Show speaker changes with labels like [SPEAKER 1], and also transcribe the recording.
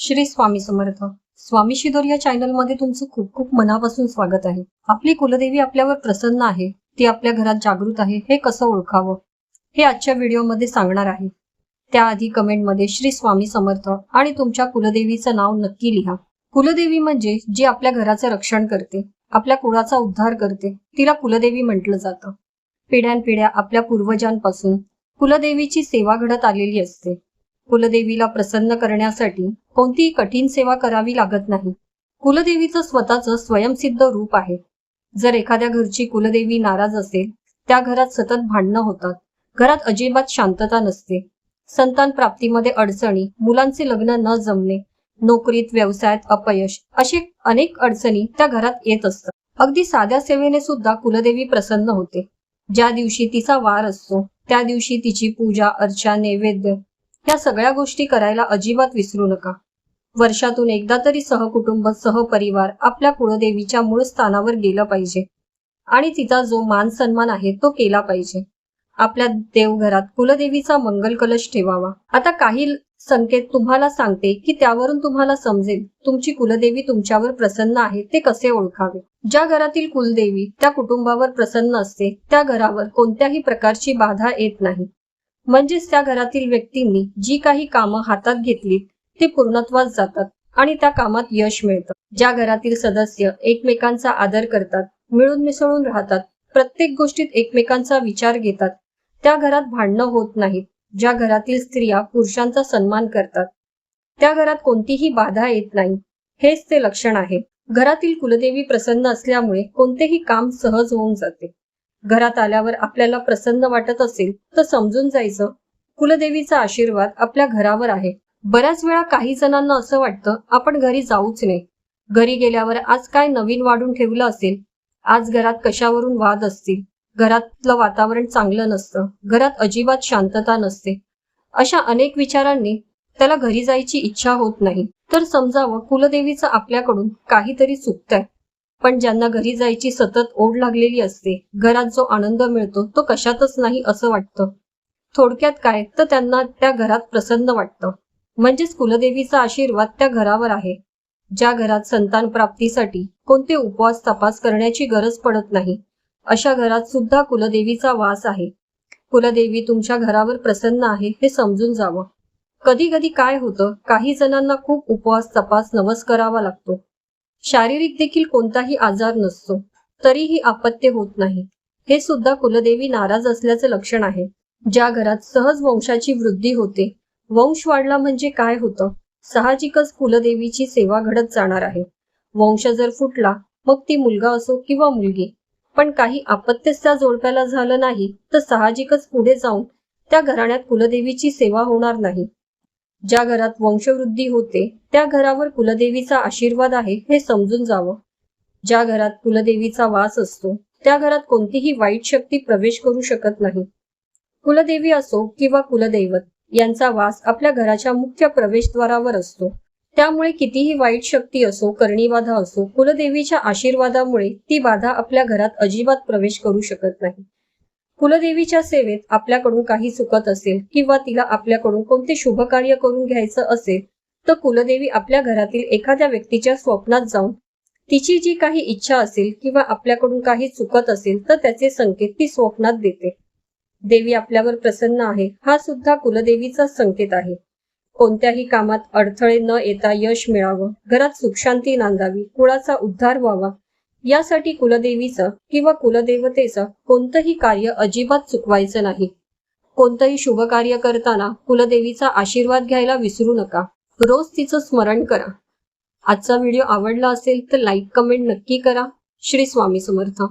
[SPEAKER 1] श्री स्वामी समर्थ. स्वामी शिदोर या चॅनलमध्ये तुमचं खूप खूप मनापासून स्वागत आहे. आपली कुलदेवी आपल्यावर प्रसन्न आहे. ती आपल्या घरात जागृत आहे. हे कसं ओळखावं? हे आजच्या व्हिडिओमध्ये सांगणार आहे. त्याआधी कमेंटमध्ये श्री स्वामी समर्थ आणि तुमच्या कुलदेवीचं नाव नक्की लिहा. कुलदेवी म्हणजे जी आपल्या घराचं रक्षण करते आपल्या कुळाचा उद्धार करते तिला कुलदेवी म्हटलं जातं. पिढ्यानपिढ्या आपल्या पूर्वजांपासून कुलदेवीची सेवा घडत आलेली असते. कुलदेवीला प्रसन्न करण्यासाठी कोणतीही कठीण सेवा करावी लागत नाही. कुलदेवीचं स्वतःचं स्वयंसिद्ध रूप आहे. जर एखाद्या घरची कुलदेवी नाराज असेल त्या घरात सतत भांडणं होतात. घरात अजिबात शांतता नसते. संतान प्राप्तीमध्ये अडचणी मुलांचे लग्न न जमणे नोकरीत व्यवसायात अपयश असे अनेक अडचणी त्या घरात येत असतात. अगदी साध्या सेवेने सुद्धा कुलदेवी प्रसन्न होते. ज्या दिवशी तिचा वार असतो त्या दिवशी तिची पूजा अर्चा नैवेद्य या सगळ्या गोष्टी करायला अजिबात विसरू नका. वर्षातून एकदा तरी सहकुटुंब सहपरिवार आपल्या कुळदेवीच्या मूळ स्थानावर गेलं पाहिजे. आणि तिचा जो मान सन्मान आहे तो केला पाहिजे. आपल्या देवघरात कुलदेवीचा मंगल कलश ठेवावा. आता काही संकेत तुम्हाला सांगते की त्यावरून तुम्हाला समजेल तुमची कुलदेवी तुमच्यावर प्रसन्न आहे ते कसे ओळखावे. ज्या घरातील कुलदेवी त्या कुटुंबावर प्रसन्न असते त्या घरावर कोणत्याही प्रकारची बाधा येत नाही. म्हणजेच त्या घरातील व्यक्तींनी जी काही कामं हातात घेतली ती पूर्णत्वास जातात आणि त्या कामात यश मिळतं. ज्या घरातील सदस्य एकमेकांचा आदर करतात मिळून मिसळून राहतात प्रत्येक गोष्टीत एकमेकांचा विचार घेतात त्या घरात भांडणं होत नाहीत ज्या घरातील स्त्रिया पुरुषांचा सन्मान करतात त्या घरात कोणतीही बाधा येत नाही हेच ते लक्षण आहे. घरातील कुलदेवी प्रसन्न असल्यामुळे कोणतेही काम सहज होऊन जाते. घरात आल्यावर आपल्याला प्रसन्न वाटत असेल तर समजून जायचं. कुलदेवीचा आशीर्वाद आपल्या घरावर आहे. बऱ्याच वेळा काही जणांना असं वाटतं आपण घरी जाऊच नाही. घरी गेल्यावर आज काय नवीन वाढून ठेवलं असेल? आज घरात कशावरून वाद असतील? घरातलं वातावरण चांगलं नसतं. घरात अजिबात शांतता नसते. अशा अनेक विचारांनी त्याला घरी जायची इच्छा होत नाही. तर समजावं कुलदेवीचं आपल्याकडून काहीतरी चुकतंय. पण ज्यांना घरी जायची सतत ओढ लागलेली असते घरात जो आनंद मिळतो तो कशातच नाही असं वाटतं. थोडक्यात काय? तर त्यांना त्या घरात प्रसन्न वाटतं. म्हणजेच कुलदेवीचा आशीर्वाद त्या घरावर आहे. ज्या घरात संतान प्राप्तीसाठी कोणते उपवास तपास करण्याची गरज पडत नाही अशा घरात सुद्धा कुलदेवीचा वास आहे. कुलदेवी तुमच्या घरावर प्रसन्न आहे हे समजून जावं. कधी कधी काय होतं? काही जणांना खूप उपवास तपास नवस करावा लागतो. शारीरिक देखील कोणताही आजार नसतो तरीही आपत्य होत नाही. हे सुद्धा कुलदेवी नाराज असल्याचं लक्षण आहे. ज्या घरात सहज वंशाची वृद्धी होते वंश वाढला म्हणजे काय होतं? साहजिकच कुलदेवीची सेवा घडत जाणार आहे. वंश जर फुटला मग ती मुलगा असो किंवा मुलगी. पण काही आपत्तीच त्या जोडप्याला झालं नाही तर साहजिकच पुढे जाऊन त्या घराण्यात कुलदेवीची सेवा होणार नाही. ज्या घरात वंशवृद्धी होते त्या घरावर कुलदेवीचा आशीर्वाद आहे हे समजून जावं. ज्या घरात कुलदेवीचा वास असतो त्या घरात कोणतीही वाईट शक्ती प्रवेश करू शकत नाही. कुलदेवी असो किंवा कुलदैवत यांचा वास आपल्या घराच्या मुख्य प्रवेशद्वारावर असतो. त्यामुळे कितीही वाईट शक्ती असो करणी बाधा असो कुलदेवीच्या आशीर्वादामुळे ती बाधा आपल्या घरात अजिबात प्रवेश करू शकत नाही. कुलदेवीच्या सेवेत आपल्याकडून काही चुकत असेल किंवा तिला आपल्याकडून कोणते शुभ कार्य करून घ्यायचं असेल तर कुलदेवी आपल्या घरातील एखाद्या व्यक्तीच्या स्वप्नात जाऊन तिची जी काही इच्छा असेल किंवा आपल्याकडून काही चुकत असेल तर त्याचे संकेत ती स्वप्नात देते. देवी आपल्यावर प्रसन्न आहे हा सुद्धा कुलदेवीचा संकेत आहे. कोणत्याही कामात अडथळे न येता यश मिळावं घरात सुखशांती नांदावी कुळाचा उद्धार व्हावा यासाठी कुलदेवीचं किंवा कुलदेवतेचं कोणतंही कार्य अजिबात चुकवायचं नाही. कोणतंही शुभ कार्य करताना कुलदेवीचा आशीर्वाद घ्यायला विसरू नका. रोज तिचं स्मरण करा. आजचा व्हिडिओ आवडला असेल तर लाईक कमेंट नक्की करा. श्री स्वामी समर्थ.